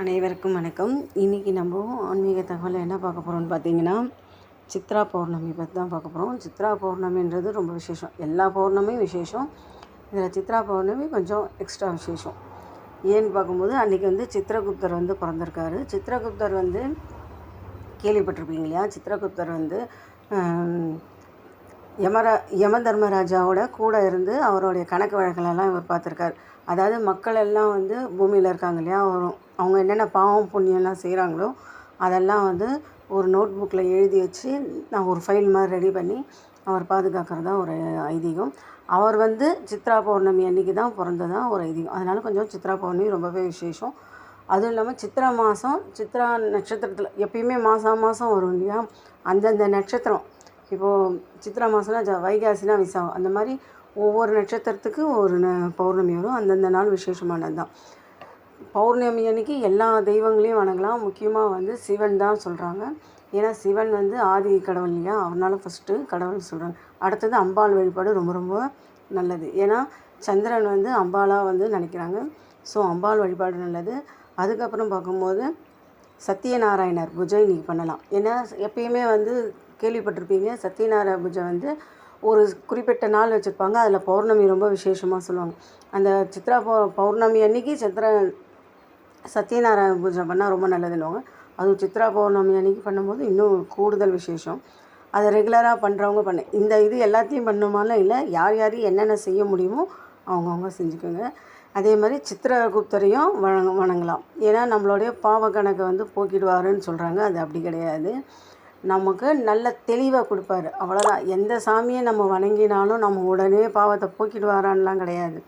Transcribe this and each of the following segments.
அனைவருக்கும் வணக்கம். இன்றைக்கி நம்ம ஆன்மீக தகவல் என்ன பார்க்க போகிறோம்னு பார்த்தீங்கன்னா சித்ரா பௌர்ணமி பற்றி தான் பார்க்க போகிறோம் சித்ரா பௌர்ணமின்றது ரொம்ப விசேஷம். எல்லா பௌர்ணமியும் விசேஷம். இதில் சித்ரா பௌர்ணமி கொஞ்சம் எக்ஸ்ட்ரா விசேஷம். ஏன்னு பார்க்கும்போது அன்றைக்கி வந்து சித்திரகுப்தர் வந்து பிறந்திருக்காரு. சித்திரகுப்தர் வந்து கேள்விப்பட்டிருப்பீங்க இல்லையா? சித்திரகுப்தர் வந்து யமர யம தர்மராஜாவோட கூட இருந்து அவருடைய கணக்கு வழக்கலெல்லாம் இவர் பார்த்துருக்காரு. அதாவது மக்கள் எல்லாம் வந்து பூமியில் இருக்காங்க இல்லையா? வரும் அவங்க என்னென்ன பாவம் புண்ணியம்லாம் செய்கிறாங்களோ அதெல்லாம் வந்து ஒரு நோட் புக்கில் எழுதி வச்சு நான் ஒரு ஃபைல் மாதிரி ரெடி பண்ணி அவர் பாதுகாக்கிறதா ஒரு ஐதீகம். அவர் வந்து சித்ரா பௌர்ணமி அன்னைக்கு தான் பிறந்ததா ஒரு ஐதீகம். அதனால் கொஞ்சம் சித்ரா பௌர்ணமி ரொம்பவே விசேஷம். அதுவும் இல்லாமல் சித்ரா மாதம் சித்ரா நட்சத்திரத்தில் எப்பயுமே மாதம் மாதம் வரும் இல்லையா? அந்தந்த நட்சத்திரம். இப்போது சித்ரா மாதம்னா ஜ வைகாசினா விசாகம். அந்த மாதிரி ஒவ்வொரு நட்சத்திரத்துக்கு ஒரு ந- பௌர்ணமி வரும். அந்தந்த நாள் விசேஷமானது தான் பௌர்ணமி அன்னைக்கு எல்லா தெய்வங்களையும் வணங்கலாம். முக்கியமாக வந்து சிவன் தான் சொல்கிறாங்க ஏன்னா சிவன் வந்து ஆதி கடவுள் இல்லையா? அவனால் ஃபஸ்ட்டு கடவுள் சொல்கிறாங்க அடுத்தது அம்பாள் வழிபாடு ரொம்ப ரொம்ப நல்லது. ஏன்னா சந்திரன் வந்து அம்பாலாக வந்து நினைக்கிறாங்க. ஸோ அம்பாள் வழிபாடு நல்லது. அதுக்கப்புறம் பார்க்கும்போது சத்யநாராயணர் பூஜை இன்றைக்கி பண்ணலாம். ஏன்னா எப்பயுமே வந்து கேள்விப்பட்டிருப்பீங்க சத்யநாராயண பூஜை வந்து ஒரு குறிப்பிட்ட நாள் வச்சுருப்பாங்க. அதில் பௌர்ணமி ரொம்ப விசேஷமாக சொல்லுவாங்க. அந்த சித்ரா பௌ பௌர்ணமி அன்னைக்கு சித்ர சத்யநாராயண பூஜை பண்ணால் ரொம்ப நல்லதுன்னுவாங்க. அதுவும் சித்ரா பௌர்ணமி அன்னைக்கு பண்ணும்போது இன்னும் கூடுதல் விசேஷம். அதை ரெகுலராக பண்ணுறவங்க பண்ண. இந்த இது எல்லாத்தையும் பண்ணுமாலும் இல்லை யார் யார் என்னென்ன செய்ய முடியுமோ அவங்கவுங்க செஞ்சுக்கோங்க. அதே மாதிரி சித்திரகுப்தரையும் வணங்க வணங்கலாம். ஏன்னா நம்மளுடைய பாவ கணக்கை வந்து போக்கிடுவாருன்னு சொல்கிறாங்க அது அப்படி கிடையாது. நமக்கு நல்ல தெளிவாக கொடுப்பாரு. அவ்வளோதான் எந்த சாமியை நம்ம வணங்கினாலும் நம்ம உடனே பாவத்தை போக்கிடுவாரான்லாம் கிடையாது.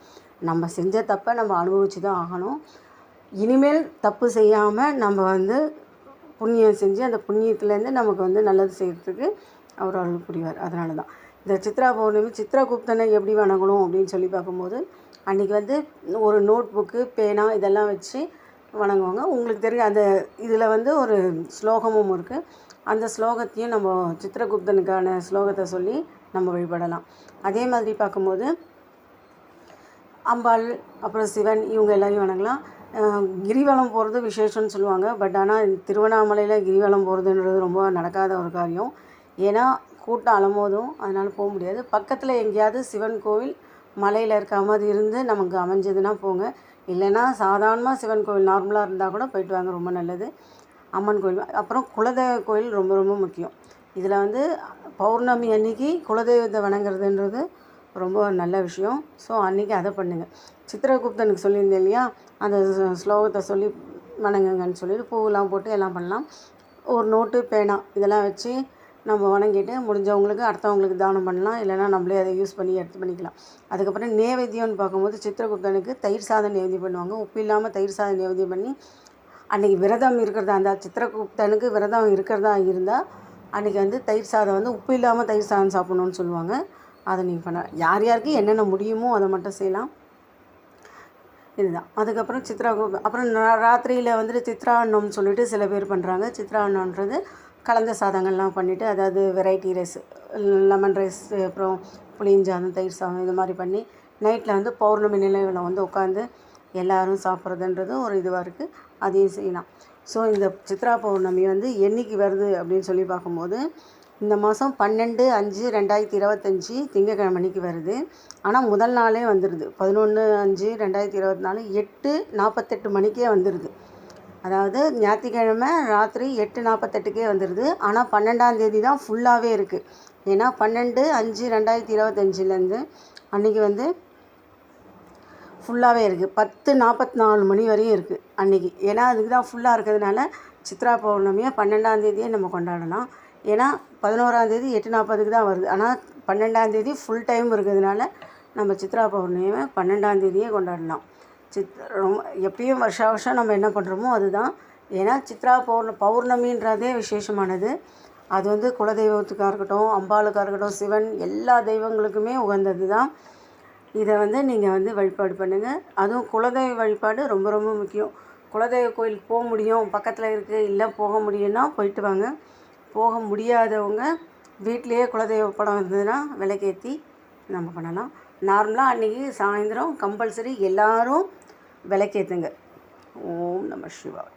நம்ம செஞ்ச தப்பை நம்ம அனுபவிச்சு தான் ஆகணும். இனிமேல் தப்பு செய்யாமல் நம்ம வந்து புண்ணியம் செஞ்சு அந்த புண்ணியத்துலேருந்து நமக்கு வந்து நல்லது செய்கிறதுக்கு அவர் அருள் புரிவார். அதனால தான் இந்த சித்ரா பௌர்ணமி சித்ரா குப்தனை எப்படி வணங்கணும் அப்படின்னு சொல்லி பார்க்கும்போது அன்றைக்கி வந்து ஒரு நோட் புக்கு பேனா இதெல்லாம் வச்சு வணங்குவாங்க. உங்களுக்கு தெரியும் அந்த இதில் வந்து ஒரு ஸ்லோகமும் இருக்குது அந்த ஸ்லோகத்தையும் நம்ம சித்திரகுப்தனுக்கான ஸ்லோகத்தை சொல்லி நம்ம வழிபடலாம். அதே மாதிரி பார்க்கும்போது அம்பாள் அப்புறம் சிவன் இவங்க எல்லாரையும் வணங்கலாம். கிரிவலம் போகிறது விசேஷம்னு சொல்லுவாங்க. பட் ஆனால் திருவண்ணாமலையில் கிரிவலம் போகிறதுன்றது ரொம்ப நடக்காத ஒரு காரியம். ஏன்னா கூட்டம் அலமோதும் அதனால் போக முடியாது. பக்கத்தில் எங்கேயாவது சிவன் கோவில் மலையில் இருக்க மாதிரி இருந்து நமக்கு அமைஞ்சதுன்னா போங்க. இல்லைன்னா சாதாரணமாக சிவன் கோவில் நார்மலாக இருந்தால் கூட போயிட்டு வாங்க ரொம்ப நல்லது. அம்மன் கோயில். அப்புறம் குலதெய்வ கோயில் ரொம்ப ரொம்ப முக்கியம். இதில் வந்து பௌர்ணமி அன்னைக்கு குலதெய்வத்தை வணங்குறதுன்றது ரொம்ப நல்ல விஷயம். ஸோ அன்றைக்கி அதை பண்ணுங்கள் சித்திரகுப்தனுக்கு சொல்லியிருந்தேன் இல்லையா? அந்த ஸ்லோகத்தை சொல்லி வணங்குங்கன்னு சொல்லிட்டு பூவெல்லாம் போட்டு எல்லாம் பண்ணலாம். ஒரு நோட்டு பேனா இதெல்லாம் வச்சு நம்ம வணங்கிட்டு முடிஞ்சவங்களுக்கு அடுத்தவங்களுக்கு தானம் பண்ணலாம். இல்லைனா நம்மளே அதை யூஸ் பண்ணி எடுத்து பண்ணிக்கலாம். அதுக்கப்புறம் நேவேத்தியம்னு பார்க்கும்போது சித்திரகுப்தனுக்கு தயிர் சாதம் நேவேத்தியம் பண்ணுவாங்க. உப்பு இல்லாமல் தயிர் சாதம் நேவேத்தியம் பண்ணி அன்றைக்கி விரதம் இருக்கிறதா இருந்தால் சித்திரகுப்தனுக்கு விரதம் இருக்கிறதா இருந்தால் அன்றைக்கி வந்து தயிர் சாதம் வந்து உப்பு இல்லாமல் தயிர் சாதம் சாப்பிட்ணுன்னு சொல்லுவாங்க. அதை நீங்கள் பண்ண யார் யாருக்கு என்னென்ன முடியுமோ அதை மட்டும் செய்யலாம். இதுதான். அதுக்கப்புறம் சித்ரா கு- அப்புறம் ராத்திரியில் வந்துட்டு சித்ராண்ணம்னு சொல்லிட்டு சில பேர் பண்ணுறாங்க சித்ராண்ணன்றது கலந்த சாதங்கள்லாம் பண்ணிவிட்டு அதாவது வெரைட்டி ரைஸ் லெமன் ரைஸ் அப்புறம் புளியஞ்சாதம் தயிர் சாதம் இது மாதிரி பண்ணி நைட்டில் வந்து பௌர்ணமி நிலையில் வந்து உட்காந்து எல்லாரும் சாப்பிட்றதுன்றது ஒரு இதுவாக இருக்குது அதையும் செய்யலாம். ஸோ இந்த சித்ரா பௌர்ணமி வந்து என்னைக்கு வருது அப்படின்னு சொல்லி பார்க்கும்போது இந்த மாதம் பன்னெண்டு அஞ்சு ரெண்டாயிரத்தி இருபத்தஞ்சி திங்கக்கிழமை அன்னைக்கு வருது. ஆனால் முதல் நாளே வந்துடுது பதினொன்று அஞ்சு ரெண்டாயிரத்தி இருபத்தி நாலு எட்டு நாற்பத்தெட்டு மணிக்கே வந்துடுது அதாவது ஞாயிற்றுக்கிழமை ராத்திரி எட்டு நாற்பத்தெட்டுக்கே வந்துடுது ஆனால் பன்னெண்டாம் தேதி தான் ஃபுல்லாகவே இருக்குது ஏன்னா பன்னெண்டு அஞ்சு ரெண்டாயிரத்தி இருபத்தஞ்சிலேருந்து அன்றைக்கி வந்து ஃபுல்லாகவே இருக்குது பத்து நாற்பத்தி நாலு மணி வரையும் இருக்குது அன்றைக்கி ஏன்னா அதுக்கு தான் ஃபுல்லாக இருக்கிறதுனால சித்ரா பௌர்ணமியை பன்னெண்டாந்தேதியே நம்ம கொண்டாடலாம். ஏன்னா பதினோராந்தேதி எட்டு நாற்பதுக்கு தான் வருது. ஆனால் பன்னெண்டாந்தேதி ஃபுல் டைம் இருக்கிறதுனால நம்ம சித்ரா பௌர்ணமியை பன்னெண்டாந்தேதியே கொண்டாடலாம். சித் ரொம்ப எப்பயும் வருஷா வருஷம் நம்ம என்ன பண்ணுறோமோ அதுதான். ஏன்னா சித்ரா பௌர்ண பௌர்ணமின்றதே விசேஷமானது. அது வந்து குலதெய்வத்துக்காக இருக்கட்டும் அம்பாளுக்காக இருக்கட்டும் சிவன் எல்லா தெய்வங்களுக்குமே உகந்தது தான் இதை வந்து நீங்கள் வந்து வழிபாடு பண்ணுங்கள் அதுவும் குலதெய்வ வழிபாடு ரொம்ப ரொம்ப முக்கியம். குலதெய்வ கோயிலுக்கு போக முடியும். பக்கத்தில் இருக்குது இல்லை போக முடியும்னா போயிட்டு வாங்க. போக முடியாதவங்க வீட்டிலேயே குலதெய்வ படம் இருந்ததுன்னா விளக்கேற்றி நம்ம பண்ணலாம். நார்மலாக அன்றைக்கி சாயந்தரம் கம்பல்சரி எல்லோரும் விளக்கேற்றுங்க ஓம் நம சிவாய்.